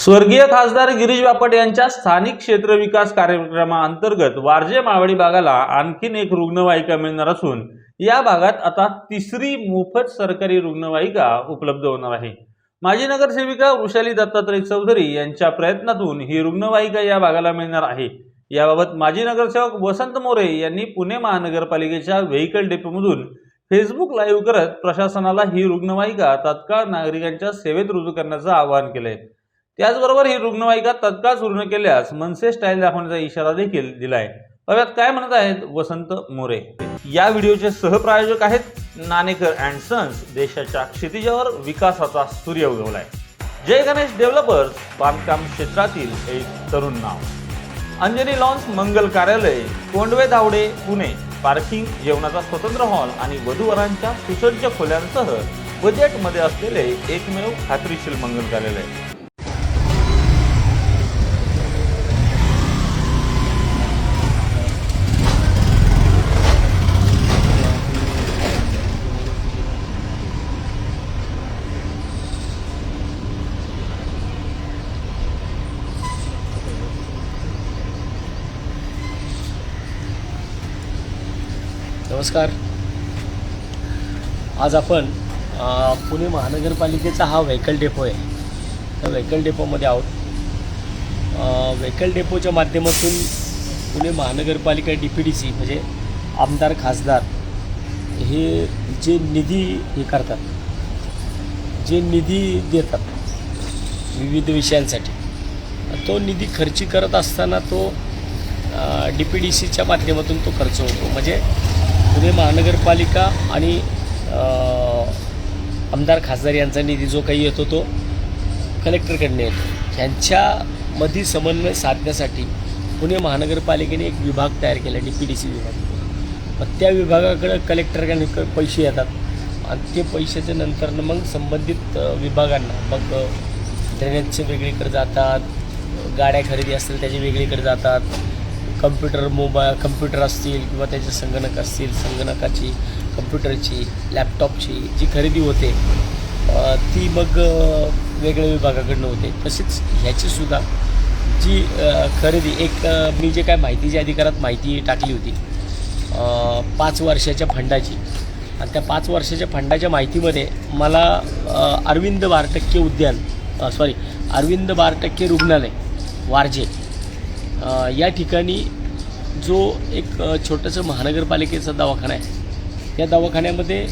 स्वर्गीय खासदार गिरीश बापट यांच्या स्थानिक क्षेत्र विकास कार्यक्रमाअंतर्गत वारजे मावडी भागाला आणखीन एक रुग्णवाहिका मिळणार असून या भागात आता तिसरी मोफत सरकारी रुग्णवाहिका उपलब्ध होणार आहे. माजी नगरसेविका वृषाली दत्तात्रय चौधरी यांच्या प्रयत्नातून ही रुग्णवाहिका या भागाला मिळणार आहे. याबाबत माजी नगरसेवक वसंत मोरे यांनी पुणे महानगरपालिकेच्या व्हेकल डेपोमधून फेसबुक लाईव्ह करत प्रशासनाला ही रुग्णवाहिका तत्काळ नागरिकांच्या सेवेत रुजू करण्याचं आवाहन केलंय. त्याचबरोबर ही रुग्णवाहिका तत्काळ सुरू केल्यास मनसे स्टाईल दाखवण्याचा इशारा देखील दिलाय. बघ्यात काय म्हणत आहेत वसंत मोरे. या व्हिडिओचे सहप्रायोजक आहेत नाणेकर अँड सन्स देशाच्या क्षितिजावर विकासाचा सूर्य उगवलाय. जय गणेश डेव्हलपर्स बांधकाम क्षेत्रातील एक तरुण नाव. अंजनी लॉन्स मंगल कार्यालय कोंडवे धावडे पुणे. पार्किंग जेवणाचा स्वतंत्र हॉल आणि वधूवरांच्या सुसज्ज खोल्यांसह बजेटमध्ये असलेले एकमेव खात्रीशील मंगल कार्यालय. नमस्कार. आज आपण पुणे महानगरपालिकेचा हा व्हेकल डेपो आहे. त्या व्हेकल डेपोमध्ये आहोत. व्हेकल डेपोच्या माध्यमातून पुणे महानगरपालिका डी पी डी सी म्हणजे आमदार खासदार हे जे निधी हे करतात जे निधी देतात विविध विषयांसाठी तो निधी खर्ची करत असताना तो डी पी डी सीच्या माध्यमातून तो खर्च होतो. म्हणजे पुणे महानगरपालिका आणि आमदार खासदार यांचा निधी जो काही येतो तो कलेक्टरकडनं येतो. ह्यांच्यामध्ये समन्वय साधण्यासाठी पुणे महानगरपालिकेने एक विभाग तयार केला डी पी डी सी विभाग. मग त्या विभागाकडं कलेक्टरकडे पैसे येतात. आणि ते पैशाच्या नंतर मग संबंधित विभागांना मग ड्रेनेजचे वेगळीकडे जातात गाड्या खरेदी असतील त्याचे वेगळीकडे जातात. कम्प्युटर मोबाईल कम्प्युटर असतील किंवा त्याचे संगणक असतील संगणकाची कम्प्युटरची लॅपटॉपची जी खरेदी होते ती मग वेगळ्या विभागाकडनं होते. तसेच ह्याचीसुद्धा जी खरेदी एक मी जे काय माहितीच्या अधिकारात माहिती टाकली होती पाच वर्षाच्या फंडाची. आणि त्या पाच वर्षाच्या फंडाच्या माहितीमध्ये मला अरविंद अरविंद बारटक्के उद्यान सॉरी अरविंद बारटक्के रुग्णालय वारजे या ठिकाणी जो एक छोटंसं महानगरपालिकेचा दवाखाना आहे. त्या दवाखान्यामध्ये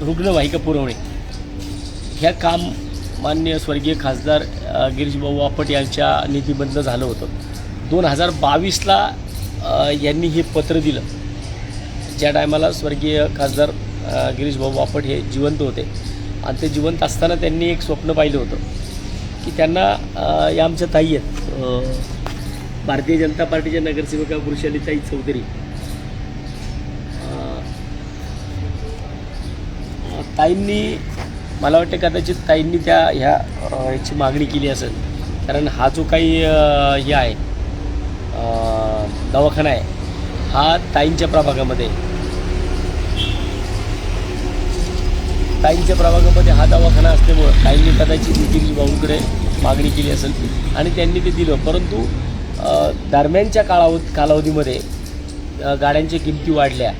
रुग्णवाहिका पुरवणे. ह्या काम मान्य स्वर्गीय खासदार गिरीशभाऊ वापट यांच्या निधीबद्ध झालं होतं. दोन हजार बावीसला यांनी हे पत्र दिलं. ज्या टायमाला स्वर्गीय खासदार गिरीशभाऊ वापट हे जिवंत होते. आणि ते जिवंत असताना त्यांनी एक स्वप्न पाहिलं होतं. की त्यांना या आमच्या ताई आहेत. अ, भारतीय जनता पार्टीच्या नगरसेविका वृषालीताई चौधरी. अ, ताईंनी मला वाटतं कदाचित ताईंनी त्या ह्या ह्याची मागणी केली असेल. कारण हा जो काही हे आहे दवाखाना आहे हा ताईंच्या प्रभागामध्ये ताईंच्या प्रभागामध्ये हा दवाखाना असल्यामुळं ताईंनी कदाचित नितीन भाऊंकडे मागणी केली असेल आणि त्यांनी ते दिलं. परंतु दरम्यानच्या काळाव कालावधीमध्ये गाड्यांच्या किमती वाढल्या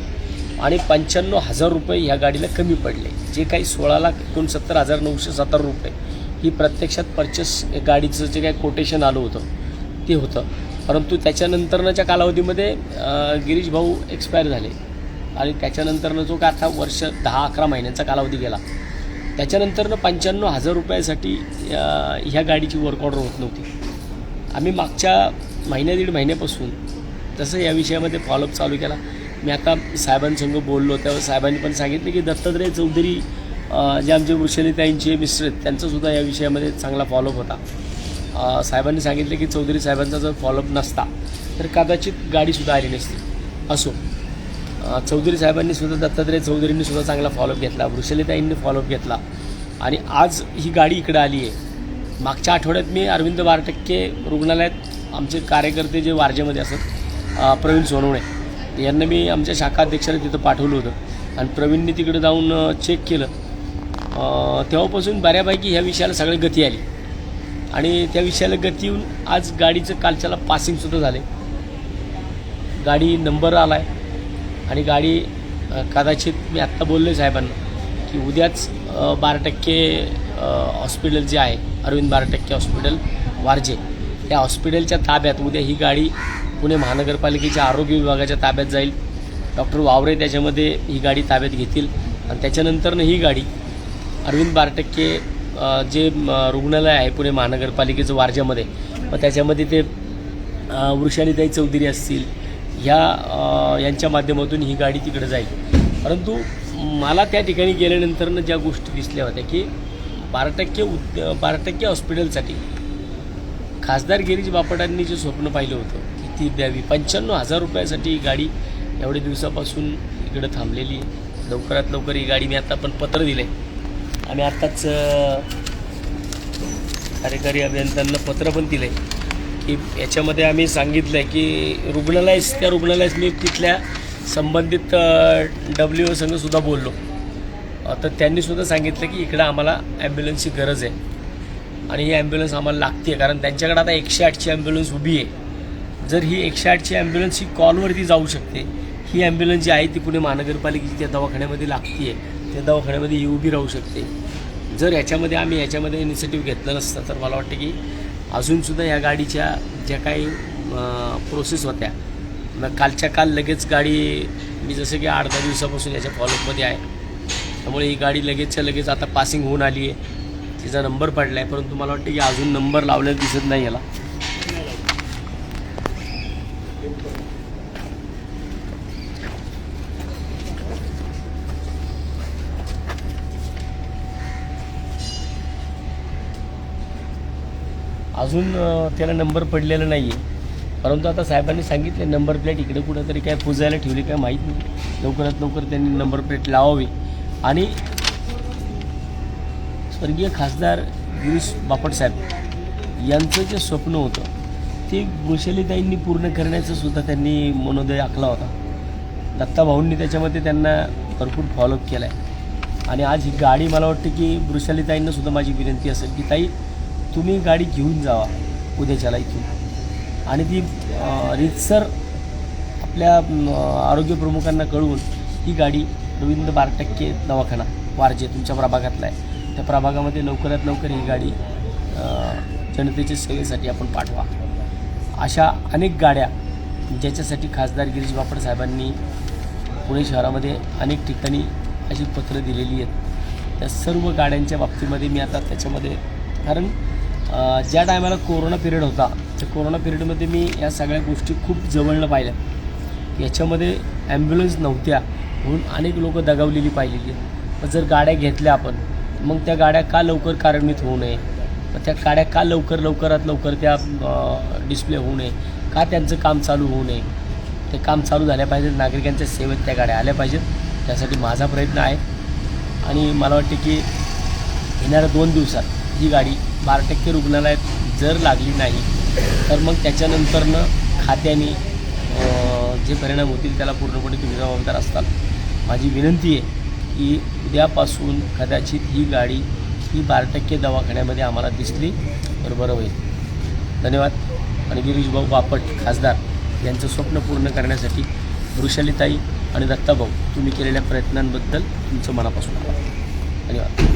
आणि पंच्याण्णव हजार रुपये ह्या गाडीला कमी पडले. जे काही सोळा लाख एकोणसत्तर हजार नऊशे सत्तर रुपये ही प्रत्यक्षात परचेस गाडीचं जे काही कोटेशन आलं होतं ते होतं. परंतु त्याच्यानंतरच्या कालावधीमध्ये गिरीश भाऊ एक्सपायर झाले. आणि त्याच्यानंतरनं जो का आता वर्ष दहा अकरा महिन्यांचा कालावधी गेला त्याच्यानंतरनं पंच्याण्णव हजार रुपयासाठी ह्या गाडीची वर्क ऑर्डर होत नव्हती. आम्ही मागच्या महिन्या दीड महिन्यापासून तसं या विषयामध्ये फॉलोअप चालू केला. मी आता साहेबांसंग बोललो त्यावर साहेबांनी पण सांगितलं की दत्तात्रय चौधरी जे आमचे वृक्षनेत्यांचे मिस्टर आहेत त्यांचासुद्धा या विषयामध्ये चांगला फॉलोअप होता. साहेबांनी सांगितलं की चौधरी साहेबांचा जर फॉलोअप नसता तर कदाचित गाडीसुद्धा आली नसती. असो. चौधरी साहेबांनी सुद्धा दत्तात्रय चौधरींनी सुद्धा चांगला फॉलोअप घेतला वृषलिताईंनी फॉलोअप घेतला. आणि आज ही गाडी इकडं आली आहे. मागच्या आठवड्यात मी अरविंद बारटक्के रुग्णालयात आमचे कार्यकर्ते जे वारजेमध्ये असत प्रवीण सोनवणे यांना मी आमच्या शाखा अध्यक्षाने तिथं पाठवलं होतं. आणि प्रवीणने तिकडे जाऊन चेक केलं. तेव्हापासून बऱ्यापैकी ह्या विषयाला सगळी गती आली. आणि त्या विषयाला गती येऊन आज गाडीचं कालच्याला पासिंगसुद्धा झाले गाडी नंबर आला आहे आणि गाडी कदाचित मी आत्ता बोललो आहे साहेबांना की उद्याच बारा टक्के हॉस्पिटल जे आहे अरविंद बारा टक्के हॉस्पिटल वारजे त्या हॉस्पिटलच्या ताब्यात उद्या ही गाडी पुणे महानगरपालिकेच्या आरोग्य विभागाच्या ताब्यात जाईल. डॉक्टर वावरे त्याच्यामध्ये ही गाडी ताब्यात घेतील. आणि त्याच्यानंतरनं ही गाडी अरविंद बारटक्के जे रुग्णालय आहे पुणे महानगरपालिकेचं वारज्यामध्ये मग त्याच्यामध्ये ते अ, वृषालीताई चौधरी असतील ह्या यांच्या माध्यमातून ही गाडी तिकडे जाईल. परंतु मला त्या ठिकाणी गेल्यानंतरनं ज्या गोष्टी दिसल्या होत्या की बारा टक्के उद बारा टक्के हॉस्पिटलसाठी खासदार गिरीश बापटांनी जे स्वप्न पाहिलं होतं की ती द्यावी. पंच्याण्णव हजार रुपयासाठी ही गाडी एवढ्या दिवसापासून इकडं थांबलेली आहे. लवकरात लवकर ही गाडी मी आता पण पत्र दिलं आहे आम्ही आत्ताच कार्यकारी अभियंत्यांना पत्र पण दिलं आहे की याच्यामध्ये आम्ही सांगितलं आहे की रुग्णालयस त्या रुग्णालयास मी तिथल्या संबंधित डब्ल्यू संघसुद्धा बोललो. तर त्यांनीसुद्धा सांगितलं की इकडं आम्हाला ॲम्ब्युलन्सची गरज आहे. आणि ही ॲम्ब्युलन्स आम्हाला लागते आहे कारण त्यांच्याकडे आता एकशे आठची ॲम्ब्युलन्स उभी आहे. जर ही एकशे आठची ॲम्ब्युलन्स ही कॉलवरती जाऊ शकते ही ॲम्ब्युलन्स जी आहे ती पुणे महानगरपालिकेची त्या दवाखान्यामध्ये लागते आहे त्या दवाखान्यामध्ये ही उभी राहू शकते. जर याच्यामध्ये आम्ही याच्यामध्ये इनिशिएटिव्ह घेतलं नसतं तर मला वाटतं की अजूनसुद्धा या गाडीच्या ज्या काही प्रोसेस होत्या मग कालच्या काल लगेच गाडी मी जसं की आठ दहा दिवसापासून याच्या फॉलोअपमध्ये आहे. त्यामुळे ही गाडी लगेचच्या लगेच आता पासिंग होऊन आली आहे. तिचा नंबर पडला आहे परंतु मला वाटतं की अजून नंबर लावलेला दिसत नाही याला. अजून त्याला नंबर पडलेला नाही आहे परंतु आता साहेबांनी सांगितले नंबर प्लेट इकडे कुठंतरी काय पुजायला ठेवली काय माहीत नाही. लवकरात लवकर त्यांनी नंबर प्लेट लावावी. आणि स्वर्गीय खासदार गिरीश बापटसाहेब यांचं जे स्वप्न होतं ते गोशालीताईंनी पूर्ण करण्याचं सुद्धा त्यांनी मनोदय आखला होता. दत्ताभाऊंनी त्याच्यामध्ये त्यांना भरपूर फॉलोअप केला आहे आणि आज ही गाडी मला वाटतं की वृषालीताईंना सुद्धा माझी विनंती असेल की ताई तुम्ही गाडी घेऊन जावा उद्याच्याला इथून आणि ती रितसर रीतसर आपल्या आरोग्य प्रमुखांना कळवून ही गाडी रवींद्र बारटक्के दवाखाना वारजे तुमच्या प्रभागातला आहे. त्या प्रभागामध्ये लवकरात लवकर ही गाडी जनतेच्या सेवेसाठी आपण पाठवा. अशा अनेक गाड्या ज्याच्यासाठी खासदार गिरीश बापट साहेबांनी पुणे शहरामध्ये अनेक ठिकाणी अशी पत्रं दिलेली आहेत. त्या सर्व गाड्यांच्या बाबतीमध्ये मी आता त्याच्यामध्ये कारण ज्या टायमाला कोरोना पिरियड होता त्या कोरोना पिरियडमध्ये मी या सगळ्या गोष्टी खूप जवळनं पाहिल्या. याच्यामध्ये ॲम्ब्युलन्स नव्हत्या म्हणून अनेक लोकं दगावलेली पाहिलेली. आहेत मग जर गाड्या घेतल्या आपण मग त्या गाड्या का लवकर कार्यान्वित होऊ नये? मग त्या गाड्या का लवकर लवकरात लवकर त्या डिस्प्ले होऊ नये? का त्यांचं काम चालू होऊ नये? ते काम चालू झाल्या पाहिजेत नागरिकांच्या सेवेत त्या गाड्या आल्या पाहिजेत. त्यासाठी माझा प्रयत्न आहे. आणि मला वाटते की येणाऱ्या दोन दिवसात ही गाडी बारा टक्के रुग्णालयात जर लागली नाही तर मग त्याच्यानंतरनं खात्याने जे परिणाम होतील त्याला पूर्णपणे तुम्ही जबाबदार असताल. माझी विनंती आहे की उद्यापासून कदाचित ही गाडी ही बारा टक्के दवाखान्यामध्ये आम्हाला दिसली तर बरं होईल. धन्यवाद. आणि गिरीशभाऊ बापट खासदार यांचं स्वप्न पूर्ण करण्यासाठी वृषालीताई आणि दत्ताभाऊ तुम्ही केलेल्या प्रयत्नांबद्दल तुमचं मनापासून आभार. धन्यवाद.